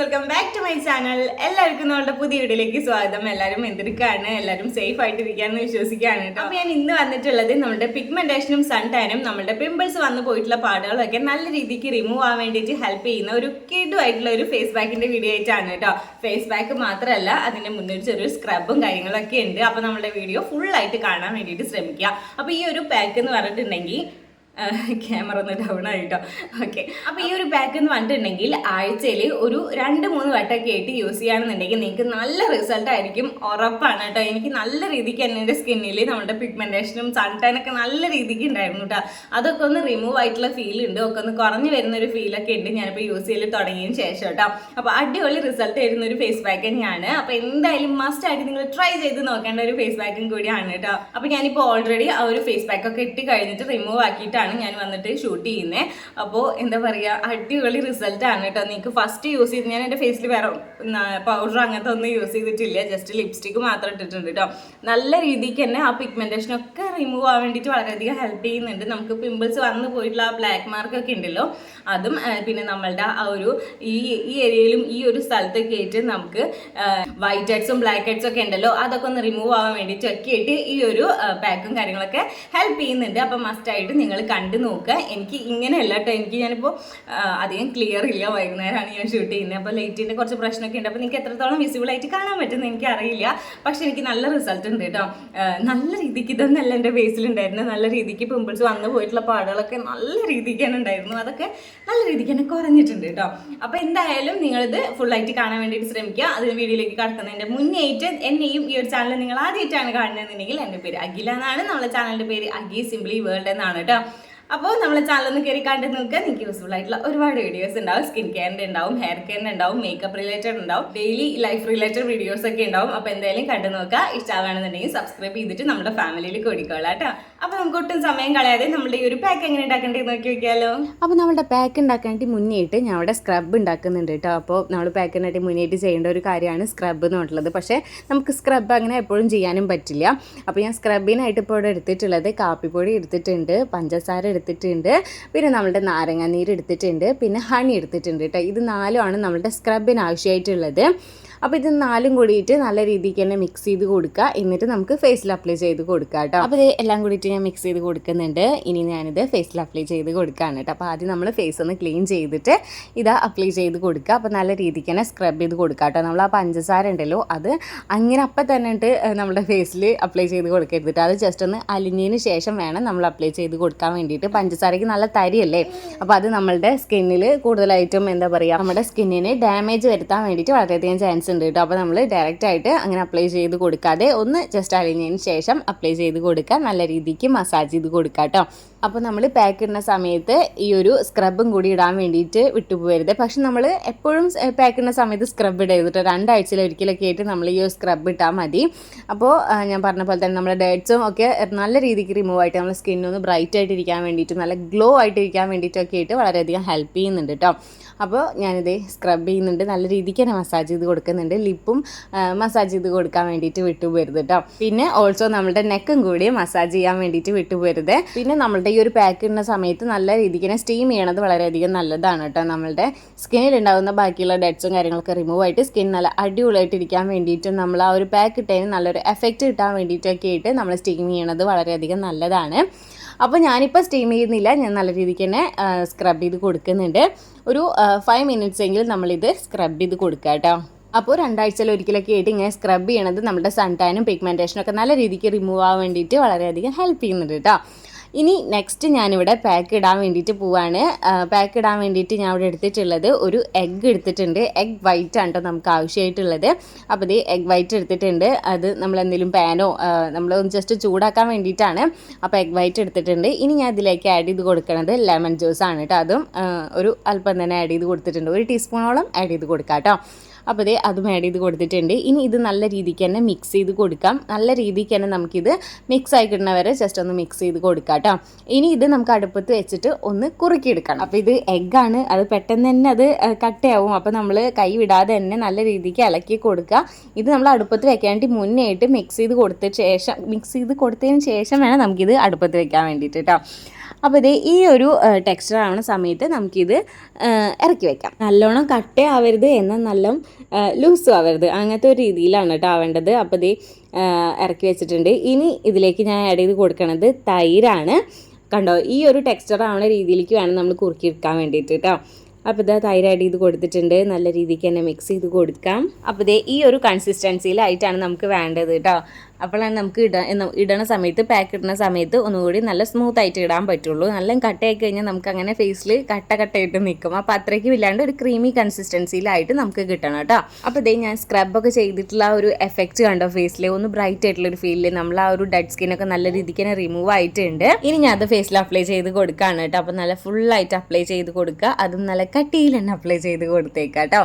Welcome back to my channel എല്ലാവർക്കും നമ്മുടെ പുതിയ വീഡിയോയിലേക്ക് സ്വാഗതം. എല്ലാവരും എന്തെടുക്കാണ് എല്ലാവരും സേഫ് ആയിട്ട് ഇരിക്കാന്ന് വിശ്വസിക്കുകയാണ് കേട്ടോ. അപ്പൊ ഞാൻ ഇന്ന് വന്നിട്ടുള്ളത് നമ്മുടെ പിഗ്മെന്റേഷനും സൺ ടാനും നമ്മുടെ പിമ്പിൾസ് വന്നു പോയിട്ടുള്ള പാടുകളൊക്കെ നല്ല രീതിക്ക് റിമൂവ് ആവാൻ വേണ്ടിയിട്ട് ഹെൽപ്പ് ചെയ്യുന്ന ഒരു കിഡുമായിട്ടുള്ള ഒരു ഫേസ് പാക്കിന്റെ വീഡിയോ ആയിട്ടാണ് കേട്ടോ. ഫേസ് പാക്ക് മാത്രമല്ല അതിന്റെ മുന്നിൽ ചെറിയൊരു സ്ക്രബും കാര്യങ്ങളൊക്കെ ഉണ്ട്. അപ്പൊ നമ്മുടെ വീഡിയോ ഫുൾ ആയിട്ട് കാണാൻ വേണ്ടിയിട്ട് ശ്രമിക്കുക. അപ്പൊ ഈ ഒരു പാക്ക് എന്ന് പറഞ്ഞിട്ടുണ്ടെങ്കിൽ ക്യാമറ ഒന്ന് ഡൗൺ ആയിട്ടോ. ഓക്കെ അപ്പോൾ ഈ ഒരു പാക്ക് എന്ന് പറഞ്ഞിട്ടുണ്ടെങ്കിൽ ആഴ്ചയിൽ ഒരു രണ്ട് മൂന്ന് വട്ടമൊക്കെ ആയിട്ട് യൂസ് ചെയ്യുകയാണെന്നുണ്ടെങ്കിൽ നിങ്ങൾക്ക് നല്ല റിസൾട്ട് ആയിരിക്കും. ഉറപ്പാണ് കേട്ടോ. എനിക്ക് നല്ല രീതിക്ക് തന്നെ എന്റെ സ്കിന്നിൽ നമ്മുടെ പിഗ്മെന്റേഷനും സൺടാനൊക്കെ നല്ല രീതിക്ക് ഉണ്ടായിരുന്നു കേട്ടോ. അതൊക്കെ ഒന്ന് റിമൂവ് ആയിട്ടുള്ള ഫീൽ ഉണ്ട്. ഒക്കെ ഒന്ന് കുറഞ്ഞു വരുന്ന ഒരു ഫീലൊക്കെ ഉണ്ട് ഞാനിപ്പോൾ യൂസ് ചെയ്യൽ തുടങ്ങിയതിന് ശേഷം കേട്ടോ. അപ്പോൾ അടിപൊളി റിസൾട്ട് വരുന്ന ഒരു ഫേസ് ബാഗ് തന്നെയാണ്. അപ്പോൾ എന്തായാലും മസ്റ്റ് ആയിട്ട് നിങ്ങൾ ട്രൈ ചെയ്ത് നോക്കേണ്ട ഒരു ഫേസ് പാക്കും കൂടിയാണ് കേട്ടോ. അപ്പോൾ ഞാനിപ്പോൾ ഓൾറെഡി ആ ഒരു ഫേസ് പാക്ക് ഒക്കെ ഇട്ട് കഴിഞ്ഞിട്ട് റിമൂവ് ആക്കിയിട്ടാണ് ഞാൻ വന്നിട്ട് ഷൂട്ട് ചെയ്യുന്നത് അപ്പോൾ എന്താ പറയുക അടിപൊളി റിസൾട്ട് ആണ് കേട്ടോ. നിങ്ങൾക്ക് ഫസ്റ്റ് യൂസ് ചെയ്ത് ഞാൻ എന്റെ ഫേസിൽ വേറെ പൗഡർ അങ്ങനത്തെ ഒന്നും യൂസ് ചെയ്തിട്ടില്ല. ജസ്റ്റ് ലിപ്സ്റ്റിക്ക് മാത്രം ഇട്ടിട്ടുണ്ട് കേട്ടോ. നല്ല രീതിക്ക് തന്നെ ആ പിഗ്മെന്റേഷൻ ഒക്കെ റിമൂവ് ആവാൻ വേണ്ടിയിട്ട് വളരെയധികം ഹെൽപ്പ് ചെയ്യുന്നുണ്ട്. നമുക്ക് പിമ്പിൾസ് വന്നു പോയിട്ടുള്ള ആ ബ്ലാക്ക് മാർക്ക് ഒക്കെ ഉണ്ടല്ലോ. അതും പിന്നെ നമ്മളുടെ ആ ഒരു ഈ ഈ ഏരിയയിലും ഈ ഒരു സ്ഥലത്തൊക്കെ ആയിട്ട് നമുക്ക് വൈറ്റ് ഹെഡ്സും ബ്ലാക്ക് ഹെഡ്സും ഒക്കെ ഉണ്ടല്ലോ. അതൊക്കെ ഒന്ന് റിമൂവ് ആവാൻ വേണ്ടിയിട്ടൊക്കെ ആയിട്ട് ഈ ഒരു പാക്കും കാര്യങ്ങളൊക്കെ ഹെൽപ്പ് ചെയ്യുന്നുണ്ട്. അപ്പം മസ്റ്റായിട്ട് നിങ്ങൾ കണ്ടു നോക്കുക എനിക്ക് ഇങ്ങനെയല്ല കേട്ടോ. എനിക്ക് ഞാനിപ്പോൾ അധികം ക്ലിയർ ഇല്ല. വൈകുന്നേരമാണ് ഞാൻ ഷൂട്ട് ചെയ്യുന്നത്. അപ്പോൾ ലൈറ്റിന്റെ കുറച്ച് പ്രശ്നമൊക്കെ ഉണ്ട്. അപ്പോൾ നിങ്ങൾക്ക് എത്രത്തോളം വിസിബിൾ ആയിട്ട് കാണാൻ പറ്റുമെന്ന് എനിക്ക് അറിയില്ല. പക്ഷെ എനിക്ക് നല്ല റിസൾട്ട് ഉണ്ട് കേട്ടോ. നല്ല രീതിക്ക് ഇതൊന്നല്ല എന്റെ ഫേസിലുണ്ടായിരുന്നു നല്ല രീതിക്ക് പിമ്പിൾസ് വന്നു പോയിട്ടുള്ള പാടുകളൊക്കെ നല്ല രീതിക്ക് തന്നെ ഉണ്ടായിരുന്നു. അതൊക്കെ നല്ല രീതിക്ക് തന്നെ കുറഞ്ഞിട്ടുണ്ട് കേട്ടോ. അപ്പോൾ എന്തായാലും നിങ്ങളിത് ഫുള്ളായിട്ട് കാണാൻ വേണ്ടിയിട്ട് ശ്രമിക്കുക. അതിന് വീഡിയോയിലേക്ക് കടക്കുന്നതിന്റെ മുന്നേറ്റ് എന്നെയും ഈ ഒരു ചാനൽ നിങ്ങൾ ആദ്യമായിട്ടാണ് കാണുന്നതെന്നുണ്ടെങ്കിൽ എന്റെ പേര് അഖില എന്നാണ്. നമ്മളെ ചാനലിന്റെ പേര് അഖി സിംപ്ലി വേൾഡ് എന്നാണ് കേട്ടോ. അപ്പോൾ നമ്മളെ ചാനൽ ഒന്ന് കയറി കണ്ടു നോക്കുക നിങ്ങൾക്ക് യൂസ്ഫുൾ ആയിട്ടുള്ള ഒരുപാട് വീഡിയോസ് ഉണ്ടാവും. സ്കിൻ കെയറിന്റെ ഉണ്ടാവും ഹെയർ കെയറിന്റെ ഉണ്ടാവും മേക്കപ്പ് റിലേറ്റഡ് ഉണ്ടാവും ഡെയിലി ലൈഫ് റിലേറ്റഡ് വീഡിയോസ് ഒക്കെ ഉണ്ടാവും. അപ്പോൾ എന്തായാലും കണ്ടു നോക്കുക. ഇഷ്ടമാണെന്നുണ്ടെങ്കിൽ സബ്സ്ക്രൈബ് ചെയ്തിട്ട് നമ്മുടെ ഫാമിലിയിൽ കൂടിക്കോളാം കേട്ടോ. അപ്പോൾ നമുക്ക് ഒട്ടും സമയം കളയാതെ നമ്മുടെ ഈ ഒരു പാക്ക് എങ്ങനെ ഉണ്ടാക്കേണ്ടത് നോക്കി നോക്കിയാലോ അപ്പോൾ നമ്മുടെ പാക്ക് ഉണ്ടാക്കാനായിട്ട് മുന്നേയിട്ട് ഞാൻ അവിടെ സ്ക്രബ് ഉണ്ടാക്കുന്നുണ്ട് കേട്ടോ. അപ്പോൾ നമ്മൾ പാക്ക് ഉണ്ടാക്കി മുന്നേറ്റ് ചെയ്യേണ്ട ഒരു കാര്യമാണ് സ്ക്രബ് എന്ന് പറഞ്ഞിട്ടുള്ളത് പക്ഷേ നമുക്ക് സ്ക്രബ് അങ്ങനെ എപ്പോഴും ചെയ്യാനും പറ്റില്ല. അപ്പോൾ ഞാൻ സ്ക്രബിനായിട്ട് ഇപ്പോൾ ഇവിടെ എടുത്തിട്ടുള്ളത് കാപ്പിപ്പൊടി എടുത്തിട്ടുണ്ട് പഞ്ചസാര എടുത്തിട്ടുണ്ട് പിന്നെ നമ്മളുടെ നാരങ്ങാനീര് എടുത്തിട്ടുണ്ട് പിന്നെ ഹണി എടുത്തിട്ടുണ്ട് കേട്ടോ. ഇത് നാലുമാണ് നമ്മളുടെ സ്ക്രബിന് ആവശ്യമായിട്ടുള്ളത്. അപ്പോൾ ഇത് നാലും കൂടിയിട്ട് നല്ല രീതിക്ക് തന്നെ മിക്സ് ചെയ്ത് കൊടുക്കുക. എന്നിട്ട് നമുക്ക് ഫേസിൽ അപ്ലൈ ചെയ്ത് കൊടുക്കുക കേട്ടോ. അപ്പോൾ ഇത് എല്ലാം കൂടിയിട്ട് ഞാൻ മിക്സ് ചെയ്ത് കൊടുക്കുന്നുണ്ട്. ഇനി ഞാനിത് ഫേസിൽ അപ്ലൈ ചെയ്ത് കൊടുക്കുകയാണ് കേട്ടോ. അപ്പോൾ ആദ്യം നമ്മൾ ഫേസ് ഒന്ന് ക്ലീൻ ചെയ്തിട്ട് ഇത് അപ്ലൈ ചെയ്ത് കൊടുക്കുക. അപ്പോൾ നല്ല രീതിക്ക് തന്നെ സ്ക്രബ് ചെയ്ത് കൊടുക്കുക കേട്ടോ. നമ്മൾ ആ പഞ്ചസാര ഉണ്ടല്ലോ അത് അങ്ങനെ അപ്പം തന്നെ നമ്മുടെ ഫേസിൽ അപ്ലൈ ചെയ്ത് കൊടുക്കരുത് കേട്ടോ. അത് ജസ്റ്റ് ഒന്ന് അലിഞ്ഞതിന് ശേഷം വേണം നമ്മൾ അപ്ലൈ ചെയ്ത് കൊടുക്കാൻ വേണ്ടിയിട്ട്. പഞ്ചസാരയ്ക്ക് നല്ല തരിയല്ലേ? അപ്പോൾ അത് നമ്മളുടെ സ്കിന്നിൽ കൂടുതലായിട്ടും എന്താ പറയുക നമ്മുടെ സ്കിന്നിന് ഡാമേജ് വരുത്താൻ വേണ്ടിയിട്ട് വളരെയധികം ചാൻസ് ഉണ്ട് കേട്ടോ. അപ്പോൾ നമ്മൾ ഡയറക്റ്റ് ആയിട്ട് അങ്ങനെ അപ്ലൈ ചെയ്ത് കൊടുക്കാതെ ഒന്ന് ജസ്റ്റ് അലിഞ്ഞതിന് ശേഷം അപ്ലൈ ചെയ്ത് കൊടുക്കുക നല്ല രീതിക്ക് മസാജ് ചെയ്ത് കൊടുക്കാം കേട്ടോ അപ്പോൾ നമ്മൾ പാക്ക് ഇടുന്ന സമയത്ത് ഈ ഒരു സ്ക്രബും കൂടി ഇടാൻ വേണ്ടിയിട്ട് വിട്ടുപോകരുത് പക്ഷെ നമ്മൾ എപ്പോഴും പാക്ക് ഇടുന്ന സമയത്ത് സ്ക്രബ് ഇടരുത് കേട്ടോ രണ്ടാഴ്ചയിൽ ഒരിക്കലൊക്കെ ആയിട്ട് നമ്മൾ ഈ ഒരു സ്ക്രബ് ഇട്ടാൽ മതി. അപ്പോൾ ഞാൻ പറഞ്ഞ പോലെ തന്നെ നമ്മുടെ ഡേറ്റ്സും ഒക്കെ നല്ല രീതിക്ക് റിമൂവ് ആയിട്ട് നമ്മുടെ സ്കിന്നൊന്ന് ബ്രൈറ്റ് ആയിട്ട് ഇരിക്കാൻ വേണ്ടിയിട്ട് നല്ല ഗ്ലോ ആയിട്ട് ഇരിക്കാൻ വേണ്ടിയിട്ടൊക്കെ ആയിട്ട് വളരെയധികം ഹെൽപ്പ് ചെയ്യുന്നുണ്ട് കേട്ടോ അപ്പോൾ ഞാനിത് സ്ക്രബ് ചെയ്യുന്നുണ്ട്. നല്ല രീതിക്ക് തന്നെ മസാജ് ചെയ്ത് കൊടുക്കുന്നുണ്ട്. ലിപ്പും മസാജ് ചെയ്ത് കൊടുക്കാൻ വേണ്ടിയിട്ട് വിട്ടുപോരുത് കേട്ടോ പിന്നെ ഓൾസോ നമ്മുടെ നെക്കും കൂടി മസാജ് ചെയ്യാൻ വേണ്ടിയിട്ട് വിട്ടുപോരുത് പിന്നെ നമ്മളുടെ ഈ ഒരു പാക്ക് ഇടുന്ന സമയത്ത് നല്ല രീതിക്ക് തന്നെ സ്റ്റീം ചെയ്യണത് വളരെയധികം നല്ലതാണ് കേട്ടോ. നമ്മളുടെ സ്കിന്നിൽ ഉണ്ടാകുന്ന ബാക്കിയുള്ള ഡെഡ്സും കാര്യങ്ങളൊക്കെ റിമൂവ് ആയിട്ട് സ്കിൻ നല്ല അടിപൊളിയായിട്ട് ഇരിക്കാൻ വേണ്ടിയിട്ടും നമ്മൾ ആ ഒരു പാക്ക് ഇട്ടതിന് നല്ലൊരു എഫക്റ്റ് കിട്ടാൻ വേണ്ടിയിട്ടൊക്കെ ആയിട്ട് നമ്മൾ സ്റ്റീം ചെയ്യണത് വളരെയധികം നല്ലതാണ്. അപ്പോൾ ഞാനിപ്പോൾ സ്റ്റീം ചെയ്യുന്നില്ല. ഞാൻ നല്ല രീതിക്ക് തന്നെ സ്ക്രബ് ചെയ്ത് കൊടുക്കുന്നുണ്ട്. ഒരു ഫൈവ് മിനിറ്റ്സ് എങ്കിലും നമ്മളിത് സ്ക്രബ് ചെയ്ത് കൊടുക്കുക കേട്ടോ. അപ്പോൾ രണ്ടാഴ്ചയിൽ ഒരിക്കലൊക്കെ ആയിട്ട് ഇങ്ങനെ സ്ക്രബ് ചെയ്യണത് നമ്മുടെ സൺ ടാനും പിഗ്മെന്റേഷനും ഒക്കെ നല്ല രീതിക്ക് റിമൂവ് ആവാൻ വേണ്ടിയിട്ട് വളരെയധികം ഹെൽപ്പ് ചെയ്യുന്നുണ്ട് കേട്ടോ. ഇനി നെക്സ്റ്റ് ഞാനിവിടെ പാക്ക് ഇടാൻ വേണ്ടിയിട്ട് പോവാണ്. പാക്ക് ഇടാൻ വേണ്ടിയിട്ട് ഞാൻ ഇവിടെ എടുത്തിട്ടുള്ളത് ഒരു എഗ്ഗ് എടുത്തിട്ടുണ്ട്. എഗ്ഗ് വൈറ്റ് ആണ് കേട്ടോ നമുക്ക് ആവശ്യമായിട്ടുള്ളത്. അപ്പോൾ ഇത് എഗ്ഗ് വൈറ്റ് എടുത്തിട്ടുണ്ട്. അത് നമ്മൾ എന്തെങ്കിലും പാനോ നമ്മൾ ജസ്റ്റ് ചൂടാക്കാൻ വേണ്ടിയിട്ടാണ്. അപ്പോൾ എഗ്ഗ് വൈറ്റ് എടുത്തിട്ടുണ്ട്. ഇനി ഞാൻ ഇതിലേക്ക് ആഡ് ചെയ്ത് കൊടുക്കുന്നത് ലെമൺ ജ്യൂസ് ആണ് കേട്ടോ അതും ഒരു അല്പം തന്നെ ആഡ് ചെയ്ത് കൊടുത്തിട്ടുണ്ട്. ഒരു ടീസ്പൂണോളം ആഡ് ചെയ്ത് കൊടുക്കാം കേട്ടോ അപ്പോൾ ദേ അതും ആഡ് ചെയ്ത് കൊടുത്തിട്ടുണ്ട്. ഇനി ഇത് നല്ല രീതിക്ക് തന്നെ മിക്സ് ചെയ്ത് കൊടുക്കാം. നല്ല രീതിക്ക് തന്നെ നമുക്കിത് മിക്സ് ആയി കിട്ടുന്ന വരെ ജസ്റ്റ് ഒന്ന് മിക്സ് ചെയ്ത് കൊടുക്കാം കേട്ടോ ഇനി ഇത് നമുക്ക് അടുപ്പത്ത് വെച്ചിട്ട് ഒന്ന് കുറുക്കിയെടുക്കണം. അപ്പോൾ ഇത് എഗ്ഗാണ് അത് പെട്ടെന്ന് തന്നെ അത് കട്ടയാവും. അപ്പോൾ നമ്മൾ കൈ വിടാതെ തന്നെ നല്ല രീതിക്ക് ഇളക്കി കൊടുക്കുക. ഇത് നമ്മൾ അടുപ്പത്ത് വെക്കാനായിട്ട് മുന്നേ മിക്സ് ചെയ്ത് കൊടുത്ത ശേഷം മിക്സ് ചെയ്ത് കൊടുത്തതിന് ശേഷം വേണം നമുക്കിത് അടുപ്പത്ത് വെക്കാൻ വേണ്ടിയിട്ട് കേട്ടോ അപ്പോൾ ഇത് ഈ ഒരു ടെക്സ്ചർ ആവുന്ന സമയത്ത് നമുക്കിത് ഇറക്കി വെക്കാം. നല്ലോണം കട്ട് ആവരുത് എന്നാൽ നല്ല ലൂസും ആവരുത്. അങ്ങനത്തെ ഒരു രീതിയിലാണ് കേട്ടോ ആവേണ്ടത്. അപ്പോൾ ഇത് ഇറക്കി വെച്ചിട്ടുണ്ട്. ഇനി ഇതിലേക്ക് ഞാൻ ആഡ് ചെയ്ത് കൊടുക്കണത് തൈരാണ്. കണ്ടോ ഈ ഒരു ടെക്സ്ചർ ആവുന്ന രീതിയിലേക്ക് വേണം നമ്മൾ കുറുക്കിയെടുക്കാൻ വേണ്ടിയിട്ട് കേട്ടോ അപ്പോൾ ഇതാ തൈര് ആഡ് ചെയ്ത് കൊടുത്തിട്ടുണ്ട്. നല്ല രീതിക്ക് തന്നെ മിക്സ് ചെയ്ത് കൊടുക്കാം. അപ്പോൾ ഇതേ ഈ ഒരു കൺസിസ്റ്റൻസിയിലായിട്ടാണ് നമുക്ക് വേണ്ടത് കേട്ടോ അപ്പോഴാണ് നമുക്ക് ഇട ഇടണ സമയത്ത് പാക്ക് ഇടുന്ന സമയത്ത് ഒന്നുകൂടി നല്ല സ്മൂത്ത് ആയിട്ട് ഇടാൻ പറ്റുള്ളൂ. നല്ല കട്ടയായി കഴിഞ്ഞാൽ നമുക്ക് അങ്ങനെ ഫേസിൽ കട്ട കട്ടയായിട്ട് നിൽക്കും. അപ്പോൾ അത്രയ്ക്കും ഇല്ലാണ്ട് ഒരു ക്രീമി കൺസിസ്റ്റൻസിയിലായിട്ട് നമുക്ക് കിട്ടണം കേട്ടോ. അപ്പോൾ ഇതേ ഞാൻ സ്ക്രബൊക്കെ ചെയ്തിട്ടുള്ള ഒരു എഫക്റ്റ് കണ്ടോ ഫേസിൽ ഒന്ന് ബ്രൈറ്റ് ആയിട്ടുള്ള ഒരു ഫീലിൽ നമ്മൾ ആ ഒരു ഡെഡ് സ്കിന്നൊക്കെ നല്ല രീതിക്ക് തന്നെ റിമൂവ് ആയിട്ടുണ്ട്. ഇനി ഞാൻ അത് ഫേസിൽ അപ്ലൈ ചെയ്ത് കൊടുക്കുകയാണ് കേട്ടോ. അപ്പോൾ നല്ല ഫുള്ളായിട്ട് അപ്ലൈ ചെയ്ത് കൊടുക്കുക അതും നല്ല കട്ടിയിൽ തന്നെ അപ്ലൈ ചെയ്ത് കൊടുത്തേക്കാം കേട്ടോ.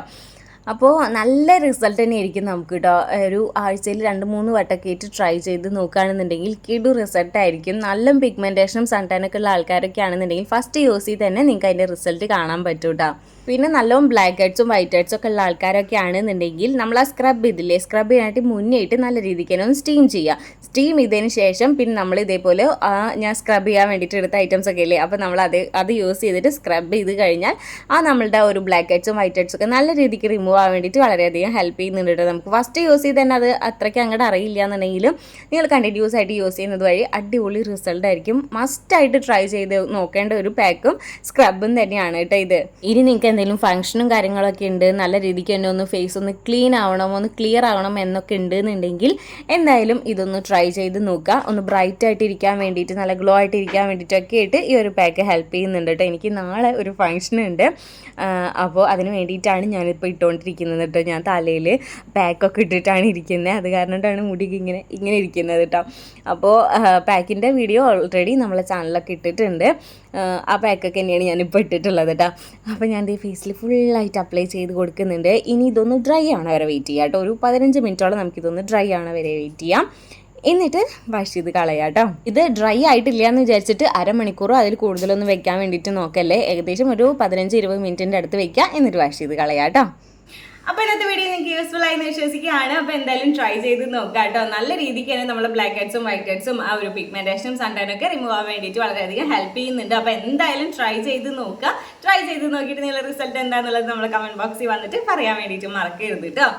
അപ്പോൾ നല്ല റിസൾട്ട് തന്നെ ആയിരിക്കും നമുക്ക് കേട്ടോ ഒരു ആഴ്ചയിൽ രണ്ട് മൂന്ന് വട്ടമൊക്കെ ആയിട്ട് ട്രൈ ചെയ്ത് നോക്കുകയാണെന്നുണ്ടെങ്കിൽ കിടു റിസൾട്ട് ആയിരിക്കും. നല്ല പിഗ്മെന്റേഷനും സൺടാനൊക്കെ ഉള്ള ആൾക്കാരൊക്കെ ആണെന്നുണ്ടെങ്കിൽ ഫസ്റ്റ് യൂസ് ചെയ്ത് തന്നെ നിങ്ങൾക്ക് അതിന്റെ റിസൾട്ട് കാണാൻ പറ്റൂട്ടോ പിന്നെ നല്ലോണം ബ്ലാക്ക് ഹെഡ്സും വൈറ്റ് ഹെഡ്സും ഒക്കെ ഉള്ള ആൾക്കാരൊക്കെ ആണെന്നുണ്ടെങ്കിൽ നമ്മൾ ആ സ്ക്രബ് ഇതില്ലേ? സ്ക്രബ് ചെയ്യാനായിട്ട് മുന്നേയിട്ട് നല്ല രീതിക്ക് തന്നെ ഒന്ന് സ്റ്റീം ചെയ്യുക സ്റ്റീം ചെയ്തതിന് ശേഷം പിന്നെ നമ്മൾ ഇതേപോലെ ഞാൻ സ്ക്രബ് ചെയ്യാൻ വേണ്ടിയിട്ട് എടുത്ത ഐറ്റംസ് ഒക്കെ ഇല്ലേ? അപ്പോൾ നമ്മൾ അത് അത് യൂസ് ചെയ്തിട്ട് സ്ക്രബ് ചെയ്ത് കഴിഞ്ഞാൽ ആ നമ്മളുടെ ഒരു ബ്ലാക്ക് ഹെഡ്സും വൈറ്റ് ഹെഡ്സും ഒക്കെ നല്ല രീതിക്ക് റിമൂവ് ആവാൻ വേണ്ടിയിട്ട് വളരെയധികം ഹെൽപ്പ് ചെയ്യുന്നുണ്ട് കേട്ടോ നമുക്ക്. ഫസ്റ്റ് യൂസ് ചെയ്ത് തന്നെ അത് അത്രയ്ക്ക് അങ്ങോട്ട് അറിയില്ല എന്നുണ്ടെങ്കിലും നിങ്ങൾ കണ്ടിന്യൂസ് ആയിട്ട് യൂസ് ചെയ്യുന്നത് വഴി അടിപൊളി റിസൾട്ട് ആയിരിക്കും. മസ്റ്റായിട്ട് ട്രൈ ചെയ്ത് നോക്കേണ്ട ഒരു പാക്കും സ്ക്രബും തന്നെയാണ് കേട്ടോ ഇത്. ഇനി നിങ്ങൾക്ക് എന്തെങ്കിലും ഫംഗ്ഷനും കാര്യങ്ങളൊക്കെ ഉണ്ട് നല്ല രീതിക്ക് തന്നെ ഒന്ന് ഫേസ് ഒന്ന് ക്ലീൻ ആവണം ഒന്ന് ക്ലിയർ ആവണം എന്നൊക്കെ ഉണ്ട് എന്നുണ്ടെങ്കിൽ എന്തായാലും ഇതൊന്ന് ട്രൈ ചെയ്ത് നോക്കുക. ഒന്ന് ബ്രൈറ്റ് ആയിട്ട് ഇരിക്കാൻ വേണ്ടിയിട്ട് നല്ല ഗ്ലോ ആയിട്ട് ഇരിക്കാൻ വേണ്ടിയിട്ടൊക്കെ ആയിട്ട് ഈ ഒരു പാക്ക് ഹെൽപ്പ് ചെയ്യുന്നുണ്ട് കേട്ടോ. എനിക്ക് നാളെ ഒരു ഫംഗ്ഷൻ ഉണ്ട്. അപ്പോൾ അതിന് വേണ്ടിയിട്ടാണ് ഞാനിപ്പോൾ ഇട്ടുകൊണ്ടിരിക്കുന്നത് കേട്ടോ. ഞാൻ തലയിൽ പാക്കൊക്കെ ഇട്ടിട്ടാണ് ഇരിക്കുന്നത് അത് കാരണമായിട്ടാണ് മുടി ഇങ്ങനെ ഇങ്ങനെ ഇരിക്കുന്നത് കേട്ടോ. അപ്പോൾ പാക്കിന്റെ വീഡിയോ ഓൾറെഡി നമ്മളെ ചാനലൊക്കെ ഇട്ടിട്ടുണ്ട്. ആ, പാക്കൊക്കെ തന്നെയാണ് ഞാനിപ്പോൾ ഇട്ടിട്ടുള്ളത് കേട്ടോ. അപ്പോൾ ഞാൻ ഫേസിൽ ഫുള്ളായിട്ട് അപ്ലൈ ചെയ്ത് കൊടുക്കുന്നുണ്ട്. ഇനി ഇതൊന്ന് ഡ്രൈ ആണ് വരെ വെയിറ്റ് ചെയ്യാം കേട്ടോ. ഒരു പതിനഞ്ച് മിനിറ്റോളം നമുക്കിതൊന്ന് ഡ്രൈ ആണ് വരെ വെയിറ്റ് ചെയ്യാം. എന്നിട്ട് വാഷ് ചെയ്ത് കളയാം കേട്ടോ. ഇത് ഡ്രൈ ആയിട്ടില്ല എന്ന് വിചാരിച്ചിട്ട് അരമണിക്കൂറോ അതിൽ കൂടുതലൊന്നും വെക്കാൻ വേണ്ടിയിട്ട് നോക്കല്ലേ. ഏകദേശം ഒരു പതിനഞ്ച് ഇരുപത് മിനിറ്റിന്റെ അടുത്ത് വെക്കുക എന്നിട്ട് വാഷ് ചെയ്ത് കളയാം കേട്ടോ. അപ്പൊ ഇന്നത്തെ വീഡിയോ നിങ്ങൾക്ക് യൂസ്ഫുൾ ആയി എന്ന് വിശ്വസിക്കുകയാണ്. അപ്പൊ എന്തായാലും ട്രൈ ചെയ്ത് നോക്കുക കേട്ടോ. നല്ല രീതിക്ക് തന്നെ നമ്മുടെ ബ്ലാക്ക് ഹെഡ്സും വൈറ്റ് ഹെഡ്സും ആ ഒരു പിഗ്മെന്റേഷനും സൺടൈനൊക്കെ റിമൂവ് ആവാൻ വേണ്ടിയിട്ട് വളരെയധികം ഹെൽപ്പ് ചെയ്യുന്നുണ്ട്. അപ്പൊ എന്തായാലും ട്രൈ ചെയ്ത് നോക്കുക. ട്രൈ ചെയ്ത് നോക്കിയിട്ട് നിങ്ങളുടെ റിസൾട്ട് എന്താണെന്നുള്ളത് നമ്മുടെ കമന്റ് ബോക്സിൽ വന്നിട്ട് പറയാൻ വേണ്ടിയിട്ട് മറക്കരുത് കേട്ടോ.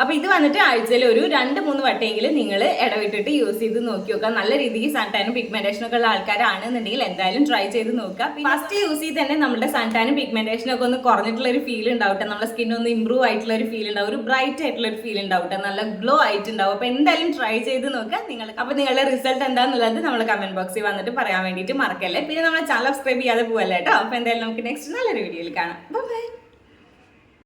അപ്പൊ ഇത് വന്നിട്ട് ആഴ്ചയിൽ ഒരു രണ്ട് മൂന്ന് വട്ടമെങ്കിലും നിങ്ങൾ ഇടവിട്ടിട്ട് യൂസ് ചെയ്ത് നോക്കി നോക്കുക. നല്ല രീതിക്ക് സൺടാനും പിഗ്മെന്റേഷനും ഒക്കെ ഉള്ള ആൾക്കാരാണെന്നുണ്ടെങ്കിൽ എന്തായാലും ട്രൈ ചെയ്ത് നോക്കുക. ഫസ്റ്റ് യൂസ് ചെയ്ത് തന്നെ നമ്മുടെ സൺടാനും പിഗ്മെന്റേഷനും ഒക്കെ ഒന്ന് കുറഞ്ഞിട്ടുള്ള ഒരു ഫീൽ ഉണ്ടാവട്ടെ. നമ്മുടെ സ്കിൻ ഒന്ന് ഇമ്പ്രൂവ് ആയിട്ടുള്ള ഒരു ഫീൽ ഉണ്ടാവും. ഒരു ബ്രൈറ്റ് ആയിട്ടുള്ള ഒരു ഫീൽ ഉണ്ടാവട്ടെ. നല്ല ഗ്ലോ ആയിട്ടുണ്ടാവും. അപ്പൊ എന്തായാലും ട്രൈ ചെയ്ത് നോക്കുക. നിങ്ങൾ അപ്പൊ നിങ്ങളുടെ റിസൾട്ട് എന്താണെന്നുള്ളത് നമ്മൾ കമന്റ് ബോക്സിൽ വന്നിട്ട് പറയാൻ വേണ്ടിയിട്ട് മറക്കല്ലേ? പിന്നെ നമ്മൾ ചാനൽ സബ്സ്ക്രൈബ് ചെയ്യാതെ പോവല്ലേ കേട്ടോ അപ്പൊ എന്തായാലും നമുക്ക് നെക്സ്റ്റ് നല്ലൊരു വീഡിയോയിൽ കാണാം. ബൈ